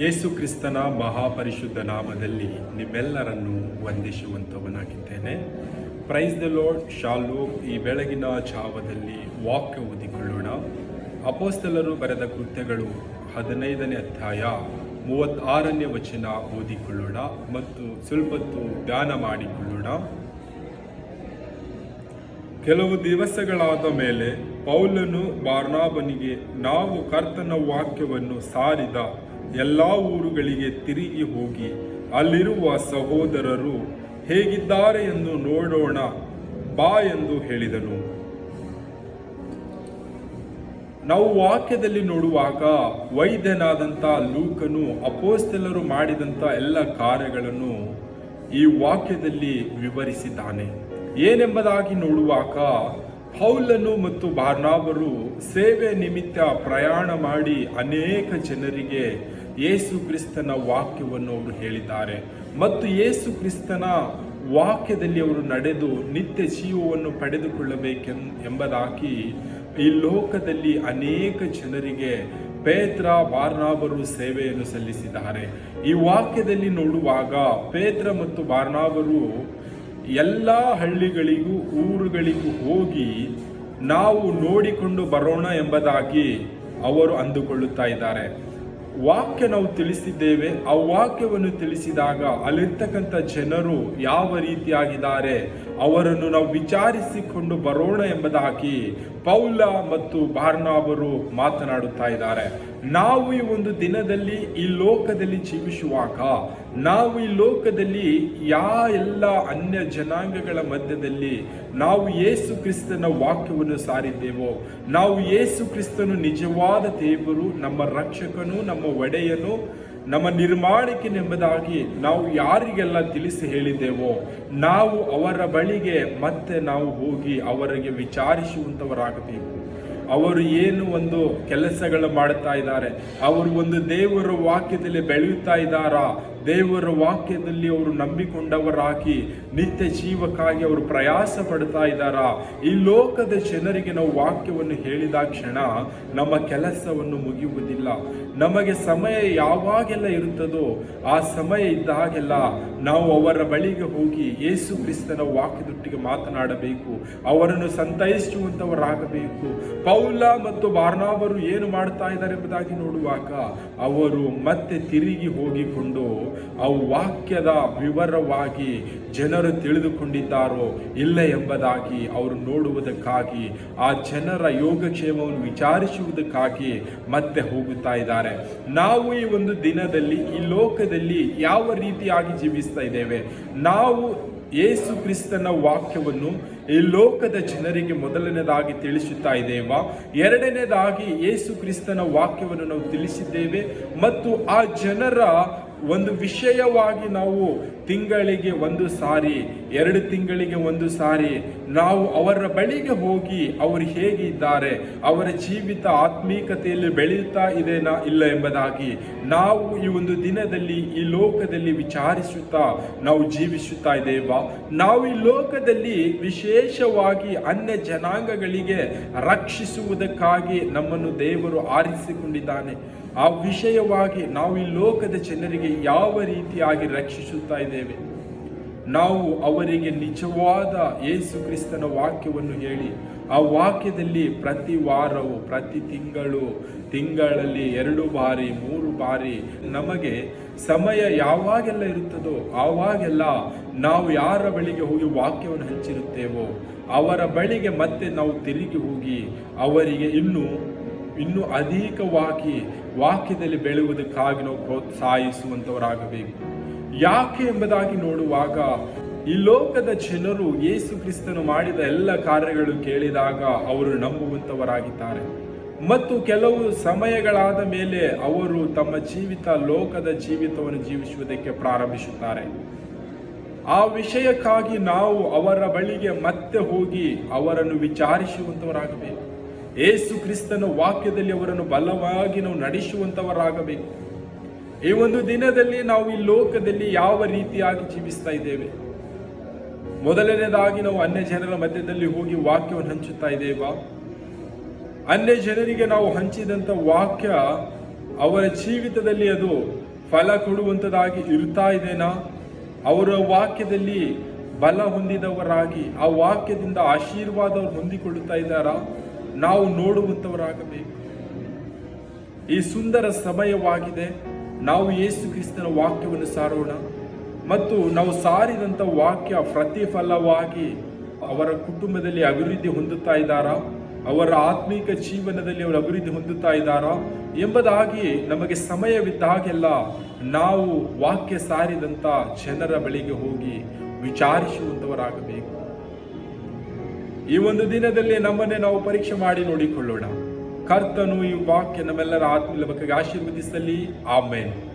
ಯೇಸು ಕ್ರಿಸ್ತನ ಮಹಾಪರಿಶುದ್ಧ ನಾಮದಲ್ಲಿ ನಿಮ್ಮೆಲ್ಲರನ್ನು ವಂದಿಸುವಂತವನಾಗಿದ್ದೇನೆ ಪ್ರೈಸ್ ದ ಲೋಡ್ ಶಾಲು ಈ ಬೆಳಗಿನ ಜಾವದಲ್ಲಿ ವಾಕ್ಯ ಓದಿಕೊಳ್ಳೋಣ. ಅಪೋಸ್ತಲರು ಬರೆದ ಕೃತ್ಯಗಳು ಹದಿನೈದನೇ ಅಧ್ಯಾಯ ಮೂವತ್ತಾರನೇ ವಚನ ಓದಿಕೊಳ್ಳೋಣ ಮತ್ತು ಸ್ವಲ್ಪತ್ತು ಧ್ಯಾನ ಮಾಡಿಕೊಳ್ಳೋಣ. ಕೆಲವು ದಿವಸಗಳಾದ ಮೇಲೆ ಪೌಲನು ಬಾರ್ನಾಬನಿಗೆ, ನಾವು ಕರ್ತನ ವಾಕ್ಯವನ್ನು ಸಾರಿದ ಎಲ್ಲ ಊರುಗಳಿಗೆ ತಿರುಗಿ ಹೋಗಿ, ಅಲ್ಲಿರುವ ಸಹೋದರರು ಹೇಗಿದ್ದಾರೆ ಎಂದು ನೋಡೋಣ, ಬಾ ಎಂದು ಹೇಳಿದನು. ನಾವು ವಾಕ್ಯದಲ್ಲಿ ನೋಡುವಾಗ ವೈದ್ಯನಾದಂಥ ಲೂಕನು ಅಪೋಸ್ತಲರು ಮಾಡಿದಂಥ ಎಲ್ಲ ಕಾರ್ಯಗಳನ್ನು ಈ ವಾಕ್ಯದಲ್ಲಿ ವಿವರಿಸಿದ್ದಾನೆ. ಏನೆಂಬುದಾಗಿ ನೋಡುವಾಗ ಪೌಲನು ಮತ್ತು ಬಾರ್ನಾಬರು ಸೇವೆ ನಿಮಿತ್ತ ಪ್ರಯಾಣ ಮಾಡಿ ಅನೇಕ ಜನರಿಗೆ ಯೇಸು ಕ್ರಿಸ್ತನ ವಾಕ್ಯವನ್ನು ಅವರು ಹೇಳಿದ್ದಾರೆ. ಮತ್ತು ಯೇಸು ಕ್ರಿಸ್ತನ ವಾಕ್ಯದಲ್ಲಿ ಅವರು ನಡೆದು ನಿತ್ಯ ಜೀವವನ್ನು ಪಡೆದುಕೊಳ್ಳಬೇಕೆನ್ ಎಂಬುದಾಗಿ ಈ ಲೋಕದಲ್ಲಿ ಅನೇಕ ಜನರಿಗೆ ಪೇತ್ರ, ಬಾರ್ನಾಬರು ಸೇವೆಯನ್ನು ಸಲ್ಲಿಸಿದ್ದಾರೆ. ಈ ವಾಕ್ಯದಲ್ಲಿ ನೋಡುವಾಗ ಪೇತ್ರ ಮತ್ತು ಬಾರ್ನಾಬರು ಎಲ್ಲ ಹಳ್ಳಿಗಳಿಗೂ, ಊರುಗಳಿಗೂ ಹೋಗಿ ನಾವು ನೋಡಿಕೊಂಡು ಬರೋಣ ಎಂಬುದಾಗಿ ಅವರು ಅಂದುಕೊಳ್ಳುತ್ತಾ ಇದ್ದಾರೆ. ವಾಕ್ಯ ನಾವು ತಿಳಿಸಿದ್ದೇವೆ ಆ ವಾಕ್ಯವನ್ನು ತಿಳಿಸಿದಾಗ ಅಲ್ಲಿರ್ತಕ್ಕಂಥ ಜನರು ಯಾವ ರೀತಿಯಾಗಿದ್ದಾರೆ? ಅವರನ್ನು ನಾವು ವಿಚಾರಿಸಿಕೊಂಡು ಬರೋಣ ಎಂಬುದಾಗಿ ಪೌಲ ಮತ್ತು ಬಾರ್ನಾಬರು ಮಾತನಾಡುತ್ತಾ ಇದ್ದಾರೆ. ನಾವು ಈ ಒಂದು ದಿನದಲ್ಲಿ ಈ ಲೋಕದಲ್ಲಿ ಜೀವಿಸುವಾಗ, ನಾವು ಈ ಲೋಕದಲ್ಲಿ ಯಾ ಎಲ್ಲ ಅನ್ಯ ಜನಾಂಗಗಳ ಮಧ್ಯದಲ್ಲಿ ನಾವು ಯೇಸು ಕ್ರಿಸ್ತನ ವಾಕ್ಯವನ್ನು ಸಾರಿದ್ದೇವೋ, ನಾವು ಯೇಸು ಕ್ರಿಸ್ತನು ನಿಜವಾದ ದೇವರು, ನಮ್ಮ ರಕ್ಷಕನು, ನಮ್ಮ ಒಡೆಯನು, ನಮ್ಮ ನಿರ್ಮಾಣಿಕನೆಂಬುದಾಗಿ ನಾವು ಯಾರಿಗೆಲ್ಲ ತಿಳಿಸಿ ಹೇಳಿದ್ದೇವೋ, ನಾವು ಅವರ ಬಳಿಗೆ ಮತ್ತೆ ನಾವು ಹೋಗಿ ಅವರಿಗೆ ವಿಚಾರಿಸುವಂತವರಾಗಬೇಕು. ಅವರು ಏನು ಒಂದು ಕೆಲಸಗಳು ಮಾಡುತ್ತಾ ಇದ್ದಾರೆ, ಅವರು ಒಂದು ದೇವರ ವಾಕ್ಯದಲ್ಲಿ ಬೆಳೆಯುತ್ತಾ ಇದ್ದಾರಾ ದೇವರ ವಾಕ್ಯದಲ್ಲಿ ಅವರು ನಂಬಿಕೊಂಡವರಾಗಿ ನಿತ್ಯ ಜೀವಕ್ಕಾಗಿ ಅವರು ಪ್ರಯಾಸ ಪಡ್ತಾ ಇದ್ದಾರಾ? ಈ ಲೋಕದ ಜನರಿಗೆ ನಾವು ವಾಕ್ಯವನ್ನು ಹೇಳಿದ ಕ್ಷಣ ನಮ್ಮ ಕೆಲಸವನ್ನು ಮುಗಿಯುವುದಿಲ್ಲ. ನಮಗೆ ಸಮಯ ಯಾವಾಗೆಲ್ಲ ಇರುತ್ತದೋ ಆ ಸಮಯ ಇದ್ದಾಗೆಲ್ಲ ನಾವು ಅವರ ಬಳಿಗೆ ಹೋಗಿ ಯೇಸು ಕ್ರಿಸ್ತನ ವಾಕ್ಯದೊಟ್ಟಿಗೆ ಮಾತನಾಡಬೇಕು. ಅವರನ್ನು ಸಂತೈಸುವಂತವರಾಗಬೇಕು. ಪೌಲ ಮತ್ತು ಬಾರ್ನಾವರು ಏನು ಮಾಡ್ತಾ ಇದ್ದಾರೆ ಎಂಬುದಾಗಿ ನೋಡುವಾಗ ಅವರು ಮತ್ತೆ ತಿರುಗಿ ಹೋಗಿಕೊಂಡು ಆ ವಾಕ್ಯದ ವಿವರವಾಗಿ ಜನರು ತಿಳಿದುಕೊಂಡಿದ್ದಾರೋ ಇಲ್ಲ ಎಂಬುದಾಗಿ ಅವರು ನೋಡುವುದಕ್ಕಾಗಿ, ಆ ಜನರ ಯೋಗಕ್ಷೇಮವನ್ನು ವಿಚಾರಿಸುವುದಕ್ಕಾಗಿ ಮತ್ತೆ ಹೋಗುತ್ತಾ ಇದ್ದಾರೆ. ನಾವು ಈ ಒಂದು ದಿನದಲ್ಲಿ, ಈ ಲೋಕದಲ್ಲಿ ಯಾವ ರೀತಿಯಾಗಿ ಜೀವಿಸ್ತಾ ಇದ್ದೇವೆ? ನಾವು ಯೇಸು ಕ್ರಿಸ್ತನ ವಾಕ್ಯವನ್ನು ಈ ಲೋಕದ ಜನರಿಗೆ ಮೊದಲನೇದಾಗಿ ತಿಳಿಸುತ್ತಾ ಇದ್ದೇವಾ? ಎರಡನೇದಾಗಿ ಯೇಸು ಕ್ರಿಸ್ತನ ವಾಕ್ಯವನ್ನು ನಾವು ತಿಳಿಸಿದ್ದೇವೆ ಮತ್ತು ಆ ಜನರ ಒಂದು ವಿಷಯವಾಗಿ ನಾವು ತಿಂಗಳಿಗೆ ಒಂದು ಸಾರಿ, ಎರಡು ತಿಂಗಳಿಗೆ ಒಂದು ಸಾರಿ ನಾವು ಅವರ ಬಳಿಗೆ ಹೋಗಿ ಅವರು ಹೇಗೆ ಇದ್ದಾರೆ, ಅವರ ಜೀವಿತ ಆತ್ಮೀಕತೆಯಲ್ಲಿ ಬೆಳೆಯುತ್ತಾ ಇದೆನಾ ಇಲ್ಲ ಎಂಬುದಾಗಿ ನಾವು ಈ ಒಂದು ದಿನದಲ್ಲಿ ಈ ಲೋಕದಲ್ಲಿ ವಿಚಾರಿಸುತ್ತಾ ನಾವು ಜೀವಿಸುತ್ತಾ ಇದ್ದೇವಾ? ನಾವು ಈ ಲೋಕದಲ್ಲಿ ವಿಶೇಷವಾಗಿ ಅನ್ಯ ಜನಾಂಗಗಳಿಗೆ ರಕ್ಷಿಸುವುದಕ್ಕಾಗಿ ನಮ್ಮನ್ನು ದೇವರು ಆರಿಸಿಕೊಂಡಿದ್ದಾನೆ. ಆ ವಿಷಯವಾಗಿ ನಾವು ಈ ಲೋಕದ ಜನರಿಗೆ ಯಾವ ರೀತಿಯಾಗಿ ರಕ್ಷಿಸುತ್ತಾ ಇದ್ದೇವೆ? ನಾವು ಅವರಿಗೆ ನಿಜವಾದ ಯೇಸು ಕ್ರಿಸ್ತನ ವಾಕ್ಯವನ್ನು ಹೇಳಿ, ಆ ವಾಕ್ಯದಲ್ಲಿ ಪ್ರತಿ ವಾರವು, ಪ್ರತಿ ತಿಂಗಳು, ತಿಂಗಳಲ್ಲಿ ಎರಡು ಬಾರಿ, ಮೂರು ಬಾರಿ ನಮಗೆ ಸಮಯ ಯಾವಾಗೆಲ್ಲ ಇರುತ್ತದೋ, ಆವಾಗೆಲ್ಲ ನಾವು ಯಾರ ಬಳಿಗೆ ಹೋಗಿ ವಾಕ್ಯವನ್ನು ಹಂಚಿರುತ್ತೇವೋ, ಅವರ ಬಳಿಗೆ ಮತ್ತೆ ನಾವು ತಿರುಗಿ ಹೋಗಿ ಅವರಿಗೆ ಇನ್ನೂ ಇನ್ನೂ ಅಧಿಕವಾಗಿ ವಾಕ್ಯದಲ್ಲಿ ಬೆಳೆಯುವುದಕ್ಕಾಗಿ ನಾವು ಪ್ರೋತ್ಸಾಹಿಸುವಂಥವರಾಗಬೇಕು ಯಾಕೆ ಎಂಬುದಾಗಿ ನೋಡುವಾಗ, ಈ ಲೋಕದ ಜನರು ಯೇಸು ಕ್ರಿಸ್ತನು ಮಾಡಿದ ಎಲ್ಲ ಕಾರ್ಯಗಳು ಕೇಳಿದಾಗ ಅವರು ನಂಬುವಂತವರಾಗಿದ್ದಾರೆ. ಮತ್ತು ಕೆಲವು ಸಮಯಗಳಾದ ಮೇಲೆ ಅವರು ತಮ್ಮ ಜೀವಿತ, ಲೋಕದ ಜೀವಿತವನ್ನು ಜೀವಿಸುವುದಕ್ಕೆ ಪ್ರಾರಂಭಿಸುತ್ತಾರೆ. ಆ ವಿಷಯಕ್ಕಾಗಿ ನಾವು ಅವರ ಬಳಿಗೆ ಮತ್ತೆ ಹೋಗಿ ಅವರನ್ನು ವಿಚಾರಿಸುವಂತವರಾಗಬೇಕು. ಏಸು ಕ್ರಿಸ್ತನ ವಾಕ್ಯದಲ್ಲಿ ಅವರನ್ನು ಬಲವಾಗಿ ನಾವು ನಡೆಸುವಂತವರಾಗಬೇಕು. ಈ ಒಂದು ದಿನದಲ್ಲಿ ನಾವು ಈ ಲೋಕದಲ್ಲಿ ಯಾವ ರೀತಿಯಾಗಿ ಜೀವಿಸ್ತಾ ಇದ್ದೇವೆ? ಮೊದಲನೇದಾಗಿ ನಾವು ಅನ್ಯ ಜನರ ಮಧ್ಯದಲ್ಲಿ ಹೋಗಿ ವಾಕ್ಯವನ್ನು ಹಂಚುತ್ತಾ ಇದ್ದೇವಾ? ಅನ್ಯ ಜನರಿಗೆ ನಾವು ಹಂಚಿದಂತ ವಾಕ್ಯ ಅವರ ಜೀವಿತದಲ್ಲಿ ಅದು ಫಲ ಕೊಡುವಂಥದ್ದಾಗಿ ಇರ್ತಾ ಇದೆನಾ ಅವರ ವಾಕ್ಯದಲ್ಲಿ ಬಲ ಹೊಂದಿದವರಾಗಿ ಆ ವಾಕ್ಯದಿಂದ ಆಶೀರ್ವಾದ ಹೊಂದಿಕೊಳ್ಳುತ್ತಾ ಇದ್ದಾರಾ? ನಾವು ನೋಡುವಂಥವರಾಗಬೇಕು. ಈ ಸುಂದರ ಸಮಯವಾಗಿದೆ. ನಾವು ಯೇಸು ಕ್ರಿಸ್ತನ ವಾಕ್ಯವನ್ನು ಸಾರೋಣ. ಮತ್ತು ನಾವು ಸಾರಿದಂಥ ವಾಕ್ಯ ಪ್ರತಿಫಲವಾಗಿ ಅವರ ಕುಟುಂಬದಲ್ಲಿ ಅಭಿವೃದ್ಧಿ ಹೊಂದುತ್ತಾ ಇದ್ದಾರಾ? ಅವರ ಆತ್ಮೀಕ ಜೀವನದಲ್ಲಿ ಅವರು ಅಭಿವೃದ್ಧಿ ಹೊಂದುತ್ತಾ ಇದ್ದಾರಾ? ಎಂಬುದಾಗಿ ನಮಗೆ ಸಮಯವಿದ್ದಾಗೆಲ್ಲ ನಾವು ವಾಕ್ಯ ಸಾರಿದಂಥ ಜನರ ಬಳಿಗೆ ಹೋಗಿ ವಿಚಾರಿಸುವಂಥವರಾಗಬೇಕು. ಈ ಒಂದು ದಿನದಲ್ಲಿ ನಮ್ಮನ್ನೇ ನಾವು ಪರೀಕ್ಷೆ ಮಾಡಿ ನೋಡಿಕೊಳ್ಳೋಣ. ಕರ್ತನು ಈ ವಾಕ್ಯ ನಮ್ಮೆಲ್ಲರ ಆತ್ಮೀಲ ಬಗ್ಗೆ ಆಶೀರ್ವದಿಸಲಿ. ಆಮೇಲೆ